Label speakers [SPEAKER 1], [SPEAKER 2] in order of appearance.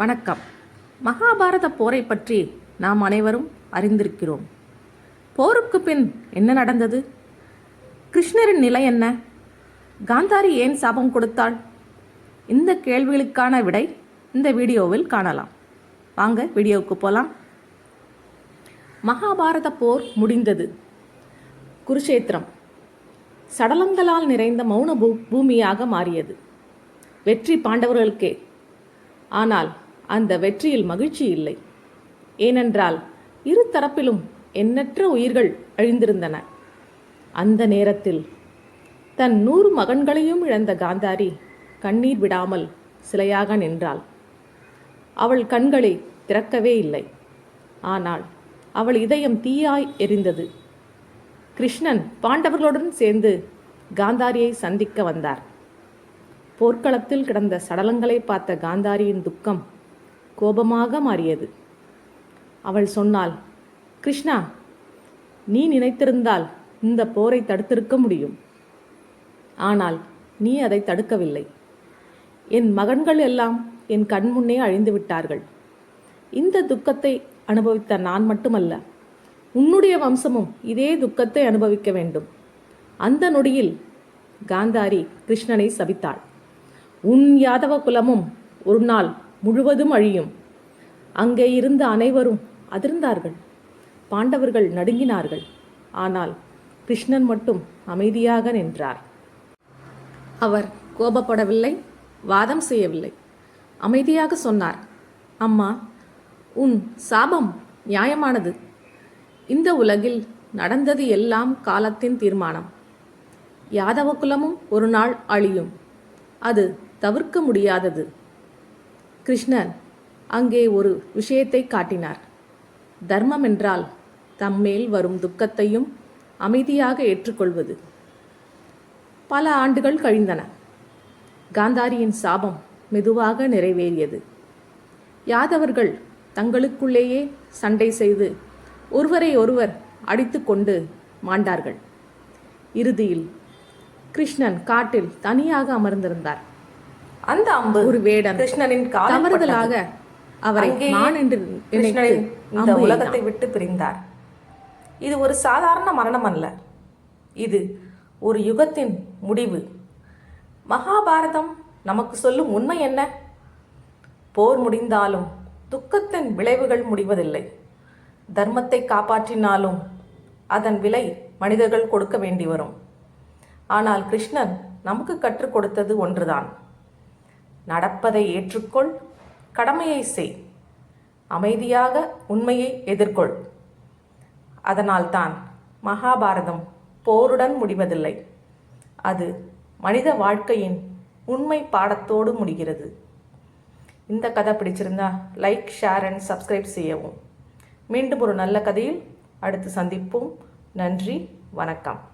[SPEAKER 1] வணக்கம். மகாபாரத போரை பற்றி நாம் அனைவரும் அறிந்திருக்கிறோம். போருக்கு பின் என்ன நடந்தது? கிருஷ்ணரின் நிலை என்ன? காந்தாரி ஏன் சாபம் கொடுத்தாள்? இந்த கேள்விகளுக்கான விடை இந்த வீடியோவில் காணலாம். வாங்க வீடியோவுக்கு போகலாம் மகாபாரத போர் முடிந்தது. குருஷேத்திரம் சடலங்களால் நிறைந்த மௌன பூ பூமியாக மாறியது. வெற்றி பாண்டவர்களுக்கே. ஆனால் அந்த வெற்றியில் மகிழ்ச்சி இல்லை. ஏனென்றால் இரு தரப்பிலும் எண்ணற்ற உயிர்கள் அழிந்திருந்தன. அந்த நேரத்தில் தன் நூறு மகன்களையும் இழந்த காந்தாரி கண்ணீர் விடாமல் சிலையாக நின்றாள். அவள் கண்களை திறக்கவே இல்லை. ஆனால் அவள் இதயம் தீயாய் எரிந்தது. கிருஷ்ணன் பாண்டவர்களுடன் சேர்ந்து காந்தாரியை சந்திக்க வந்தார். போர்க்களத்தில் கிடந்த சடலங்களை பார்த்த காந்தாரியின் துக்கம் கோபமாக மாறியது. அவள் சொன்னாள் கிருஷ்ணா நீ நினைத்திருந்தால் இந்த போரை தடுத்திருக்க முடியும். ஆனால் நீ அதை தடுக்கவில்லை. என் மகன்கள் எல்லாம் என் கண்முன்னே அழிந்து விட்டார்கள். இந்த துக்கத்தை அனுபவித்த நான் மட்டுமல்ல உன்னுடைய வம்சமும் இதே துக்கத்தை அனுபவிக்க வேண்டும். அந்த நொடியில் காந்தாரி கிருஷ்ணனை சபித்தாள். உன் யாதவ குலமும் ஒரு நாள் முழுவதும் அழியும். அங்கே இருந்த அனைவரும் அதிர்ந்தார்கள். பாண்டவர்கள் நடுங்கினார்கள். ஆனால் கிருஷ்ணன் மட்டும் அமைதியாக நின்றார். அவர் கோபப்படவில்லை வாதம் செய்யவில்லை. அமைதியாக சொன்னார் அம்மா உன் சாபம் நியாயமானது. இந்த உலகில் நடந்தது எல்லாம் காலத்தின் தீர்மானம். யாதவ குலமும் ஒரு நாள் அழியும். அது தவிர்க்க முடியாதது. கிருஷ்ணன் அங்கே ஒரு விஷயத்தை காட்டினார். தர்மம் என்றால் தம்மேல் வரும் துக்கத்தையும் அமைதியாக ஏற்றுக்கொள்வது. பல ஆண்டுகள் கழிந்தன. காந்தாரியின் சாபம் மெதுவாக நிறைவேறியது. யாதவர்கள் தங்களுக்குள்ளேயே சண்டை செய்து ஒருவரை ஒருவர் அடித்துக்கொண்டு மாண்டார்கள். இறுதியில் கிருஷ்ணன் காட்டில் தனியாக அமர்ந்திருந்தார்.
[SPEAKER 2] அந்த அம்பு
[SPEAKER 1] ஒரு வேடன்.
[SPEAKER 2] கிருஷ்ணனின்
[SPEAKER 1] தவறுதலாக. அவரை என்று
[SPEAKER 2] கிருஷ்ணனின் இந்த உலகத்தை. விட்டு பிரிந்தார். இது ஒரு சாதாரண மரணம் அல்ல. இது ஒரு யுகத்தின் முடிவு. மகாபாரதம் நமக்கு சொல்லும் உண்மை என்ன? போர் முடிந்தாலும் துக்கத்தின் விளைவுகள் முடிவதில்லை. தர்மத்தை காப்பாற்றினாலும் அதன் விலை மனிதர்கள் கொடுக்க வேண்டி வரும். ஆனால் கிருஷ்ணன் நமக்கு கற்றுக் கொடுத்தது ஒன்றுதான். நடப்பதை ஏற்றுக்கொள் கடமையை செய். அமைதியாக உண்மையை எதிர்கொள். அதனால்தான் மகாபாரதம் போருடன் முடிவதில்லை. அது மனித வாழ்க்கையின் உண்மை பாடத்தோடு முடிகிறது. இந்த கதை பிடிச்சிருந்தா லைக் ஷேர் அண்ட் சப்ஸ்கிரைப் செய்யவும். மீண்டும் ஒரு நல்ல கதையில் அடுத்து சந்திப்போம். நன்றி வணக்கம்.